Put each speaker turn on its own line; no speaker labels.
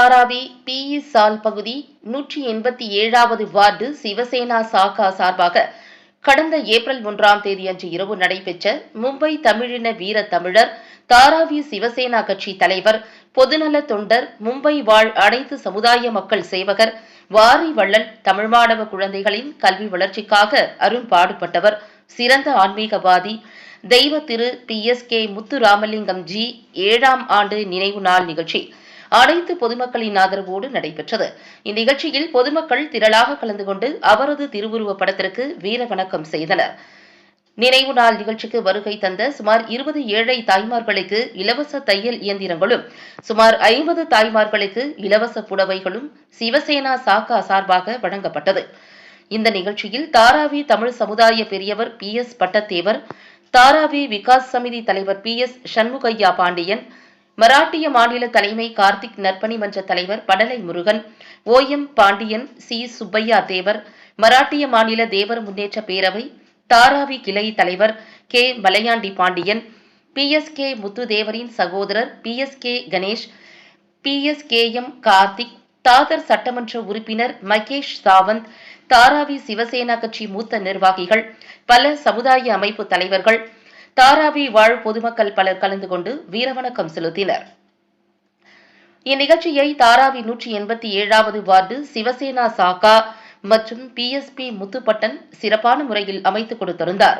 Dharavi BE சால் பகுதி நூற்றி எண்பத்தி ஏழாவது வார்டு சிவசேனா சாகா சார்பாக கடந்த ஏப்ரல் ஒன்றாம் தேதியன்று இரவு நடைபெற்ற மும்பை தமிழின வீர தமிழர் தாராவி சிவசேனா கட்சி தலைவர் பொதுநல தொண்டர் மும்பை வாழ் அனைத்து சமுதாய மக்கள் சேவகர் வாரி வள்ளல் தமிழ் மாணவ குழந்தைகளின் கல்வி வளர்ச்சிக்காக அரும்பாடுபட்டவர் சிறந்த ஆன்மீகவாதி தெய்வ Thiru P S K Muthuramalingam ji. ஏழாம் ஆண்டு நினைவு நாள் நிகழ்ச்சி. அனைத்து பொதுமக்களின் ஆதரவோடு நடைபெற்றது. இந்நிகழ்ச்சியில் பொதுமக்கள் திரளாக கலந்து கொண்டு அவரது திருவுருவப் படத்திற்கு வீர வணக்கம் செய்தனர். நினைவு நாள் நிகழ்ச்சிக்கு வருகை தந்த சுமார் இருபது ஏழை தாய்மார்களுக்கு இலவச தையல் இயந்திரங்களும் சுமார் ஐம்பது தாய்மார்களுக்கு இலவச புடவைகளும் சிவசேனா சாக்கா சார்பாக வழங்கப்பட்டது. இந்த நிகழ்ச்சியில் தாராவி தமிழ் சமுதாய பெரியவர் பி எஸ் பட்டத்தேவர் தாராவி விகாஸ் சமிதி தலைவர் பி எஸ் சண்முகையா பாண்டியன் மராட்டிய மாநில தலைமை கார்த்திக் நற்பணி மன்ற தலைவர் படலை Murugan O M Pandian C Subbaiah Thevar மராட்டிய மாநில தேவர் முன்னேற்ற பேரவை தாராவி கிளை தலைவர் K Malayandi Pandian P S K முத்துதேவரின் சகோதரர் P S K Ganesh P S K M Karthik Dadar சட்டமன்ற உறுப்பினர் மகேஷ் சாவந்த் தாராவி சிவசேனா கட்சி மூத்த நிர்வாகிகள் பல சமுதாய அமைப்பு தலைவர்கள் தாராவி வாழ் பொதுமக்கள் பலர் கலந்து கொண்டு வீரவணக்கம் செலுத்தினர். இந்நிகழ்ச்சியை தாராவி நூற்றி எண்பத்தி ஏழாவது வார்டு சிவசேனா சாக்கா மற்றும் பிஎஸ்பி முத்துப்பட்டன் சிறப்பான முறையில் அமைத்துக் கொடுத்திருந்தாா்